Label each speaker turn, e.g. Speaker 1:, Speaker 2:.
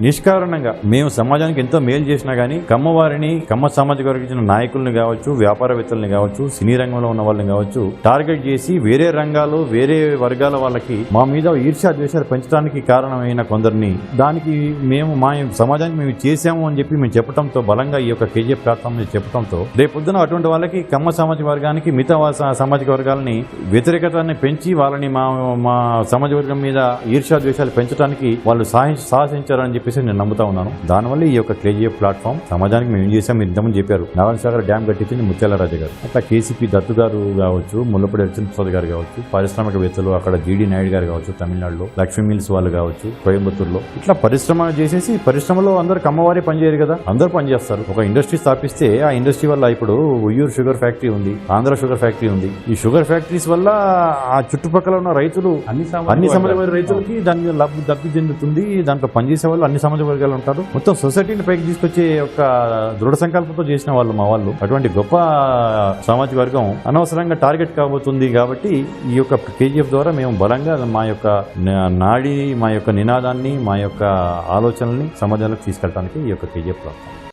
Speaker 1: నిష్కారణంగా మేము సమాజానికి ఎంతో మేలు చేసినా కానీ కమ్మవారిని కమ్మ సామాజిక వర్గించిన నాయకుల్ని కావచ్చు వ్యాపారవేత్తల్ని కావచ్చు సినీ రంగంలో ఉన్న వాళ్ళని కావచ్చు టార్గెట్ చేసి వేరే రంగాలు వేరే వర్గాల వాళ్ళకి మా మీద ఈర్ష్యా ద్వేషాలు పెంచడానికి కారణమైన కొందరిని దానికి మేము మా సమాజానికి మేము చేశాము అని చెప్పి మేము చెప్పడంతో బలంగా ఈ యొక్క కేజీఎఫ్ ప్లాట్ఫామ్ మీద చెప్పడంతో రేపొద్దున అటువంటి వాళ్ళకి కమ్మ సామాజిక వర్గానికి మిగతా సామాజిక వర్గాలని వ్యతిరేకతని పెంచి వాళ్ళని మా మా సమాజ వర్గం మీద ఈర్ష్యా ద్వేషాలు పెంచడానికి వాళ్ళు సాహి సాహసించారని చెప్పేసి నేను నమ్ముతా ఉన్నాను. దానివల్ల ఈ యొక్క కేజీఎఫ్ ప్లాట్ఫామ్ సమాజానికి మేము ఏం చేసాం మీరు ఇంతకుముందు చెప్పారు. నారాయణసాగర్ డ్యామ్ కట్టించింది ముత్యాలరాజు గారు. అట్లా కేసీపీ దత్తు గారు కావచ్చు ముల్లపూడి అర్జున్ ప్రసాద్ గారు కావచ్చు పారిశ్రామికవేత్తలు అక్కడ జీడీ నాయుడు గారు కావచ్చు తమిళనాడులో లక్ష్మీ మిల్స్ వాళ్ళు కావచ్చు కోయంబత్తూరులో. ఇట్లా పరిశ్రమ చేసేసి పరిశ్రమలో అందరు కమ్మవారి పనిచేయరు కదా. అందరూ పనిచేస్తారు ఒక ఇండస్ట్రీ స్థాపిస్తే ఆ ఇండస్ట్రీ వల్ల ఇప్పుడు ఉయ్యూరు షుగర్ ఫ్యాక్టరీ ఉంది ఆంధ్ర షుగర్ ఫ్యాక్టరీ ఉంది. ఈ షుగర్ ఫ్యాక్టరీస్ వల్ల ఆ చుట్టుపక్కల ఉన్న రైతులు
Speaker 2: అన్ని
Speaker 1: అన్ని. వర్గాల రైతులకి దాని లబ్ధి దప్పి చెందుతుంది. దాంట్లో పనిచేసే వాళ్ళు అన్ని సమాజ వర్గాలు ఉంటారు. మొత్తం సొసైటీని పైకి తీసుకొచ్చే ఒక దృఢ సంకల్పంతో చేసిన వాళ్ళు మా వాళ్ళు. అటువంటి గొప్ప సామాజిక వర్గం అనవసరంగా టార్గెట్ కాబోతుంది కాబట్టి ఈ యొక్క కేజీఎఫ్ ద్వారా మేము బలంగా మా యొక్క నా- నాడి మా యొక్క నినాదాన్ని మా యొక్క ఆలోచనల్ని సమాజంలోకి తీసుకెళ్ళడానికి ఈ యొక్క కేజీఎఫ్